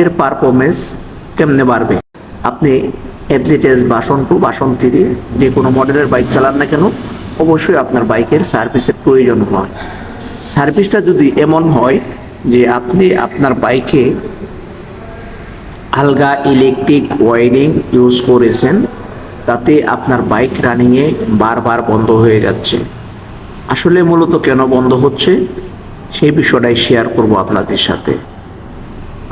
এর পারফরমেন্স কেমনে বাড়বে? আপনি এফজেটেস বাসন টু বাসন থ্রি যে কোনো মডেলের বাইক চালান না কেন, অবশ্যই আপনার বাইকের সার্ভিসের প্রয়োজন হয়। সার্ভিসটা যদি এমন হয় যে আপনি আপনার বাইকে আলগা ইলেকট্রিক ওয়ারিং ইউজ করেছেন, তাতে আপনার বাইক রানিংয়ে বারবার বন্ধ হয়ে যাচ্ছে। আসলে মূলত কেন বন্ধ হচ্ছে? সেই বিষয়টাই শেয়ার করব আপনাদের সাথে।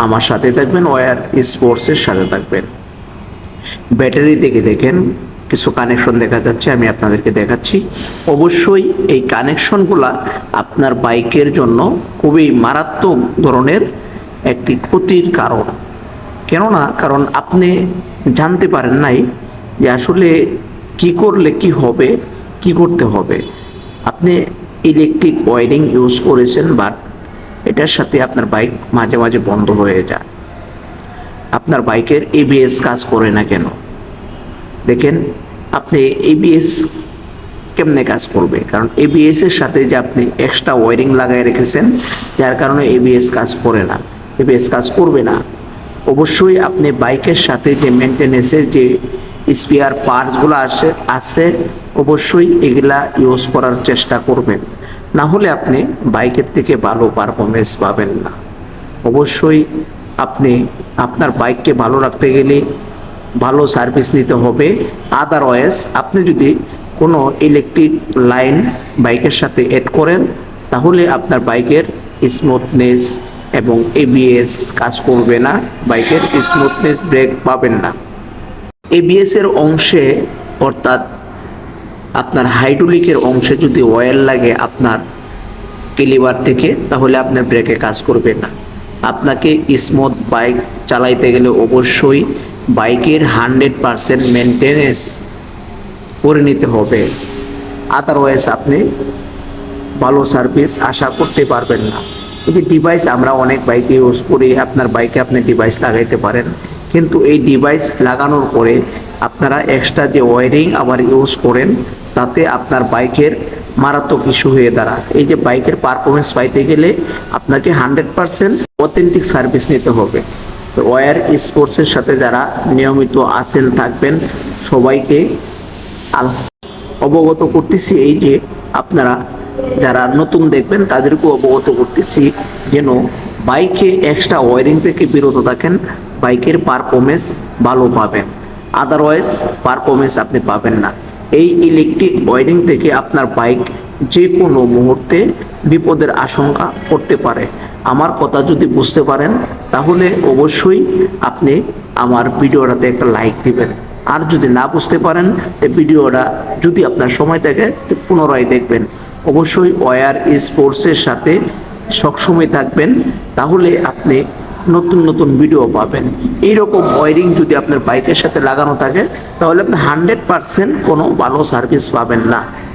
আমার সাথে থাকবেন, ওয়ার স্পোর্টসের সাথে থাকবেন। ব্যাটারি থেকে দেখেন, কিছু কানেকশন দেখা যাচ্ছে, আমি আপনাদেরকে দেখাচ্ছি। অবশ্যই এই কানেকশনগুলা আপনার বাইকের জন্য খুবই মারাত্মক ধরনের একটি ক্ষতির কারণ। কেননা, কারণ আপনি জানতে পারেন নাই যে আসলে কি করলে কি হবে, কি করতে হবে। আপনি ইলেকট্রিক ওয়ারিং ইউজ করেছেন বাট এটার সাথে আপনার বাইক মাঝে মাঝে বন্ধ হয়ে যায়। আপনার বাইকের এবিএস কাজ করে না কেন? দেখেন, আপনি এবিএস কেমনে কাজ করবে? কারণ এবিএস এর সাথে যে আপনি এক্সট্রা ওয়ারিং লাগাই রেখেছেন, যার কারণে এবিএস কাজ করে না। এবিএস কাজ করবে না। অবশ্যই আপনি বাইকের সাথে যে মেনটেনেন্সের যে স্পেয়ার পার্টসগুলো আসে, আছে, অবশ্যই এগুলা ইউজ করার চেষ্টা করবেন। না হলে আপনি বাইকের থেকে ভালো পারফরমেন্স পাবেন না। অবশ্যই আপনি আপনার বাইককে ভালো রাখতে গেলে ভালো সার্ভিস নিতে হবে। আদারওয়াইজ আপনি যদি কোনো ইলেকট্রিক লাইন বাইকের সাথে এড করেন, তাহলে আপনার বাইকের স্মুথনেস এবং এবিএস কাজ করবে না। বাইকের স্মুথনেস ব্রেক পাবেন না। এবিএসের অংশে অর্থাৎ আপনার হাইড্রোলিকের অংশে যদি অয়েল লাগে আপনার কেলিবার থেকে, তাহলে আপনার ব্রেকে কাজ করবে না। আপনাকে স্মুথ বাইক চালাইতে গেলে অবশ্যই বাইকের হান্ড্রেড পারসেন্ট মেনটেনেন্স করে নিতে হবে। আদারওয়াইজ আপনি ভালো সার্ভিস আশা করতে পারবেন না। এই ডিভাইস আমরা অনেক বাইকে ইউজ করি, আপনার বাইকে আপনি ডিভাইস লাগাইতে পারেন। কিন্তু এই ডিভাইস লাগানোর পরে আপনারা এক্সট্রা যে ওয়ারিং আবার ইউজ করেন, তাতে আপনার বাইকের মারাত্মক ইস্যু হয়ে দাঁড়ায়। এই যে বাইকের পারফরমেন্স পাইতে গেলে আপনাকে হান্ড্রেড পারসেন্ট অথেন্টিক সার্ভিস নিতে হবে। তো ওয়ার স্পোর্টসের সাথে যারা নিয়মিত আসেন, থাকবেন, সবাইকে অবগত করতেছি এই যে আপনারা যারা নতুন দেখবেন, তাদেরকেও অবগত করতেছি যেন বাইকে এক্সট্রা ওয়ারিং থেকে বিরত থাকেন বাইকের পারফরমেন্স ভালো পাবেন। আদারওয়াইজ পারফরমেন্স আপনি পাবেন না। এই ইলেকট্রিক ওয়ারিং থেকে আপনার বাইক যে কোনো মুহূর্তে বিপদের আশঙ্কা করতে পারে। আমার কথা যদি বুঝতে পারেন, তাহলে অবশ্যই আপনি আমার ভিডিওটাতে একটা লাইক দিবেন। আর যদি না বুঝতে পারেন, তো ভিডিওটা যদি আপনার সময় থাকে, তো পুনরায় দেখবেন। অবশ্যই ওয়ার স্পোর্টসের সাথে সবসময় থাকবেন। তাহলে আপনি নতুন নতুন ভিডিও পাবেন। এইরকম ওয়ারিং যদি আপনার বাইকের সাথে লাগানো থাকে, তাহলে আপনি হান্ড্রেড পারসেন্ট কোনো ভালো সার্ভিস পাবেন না।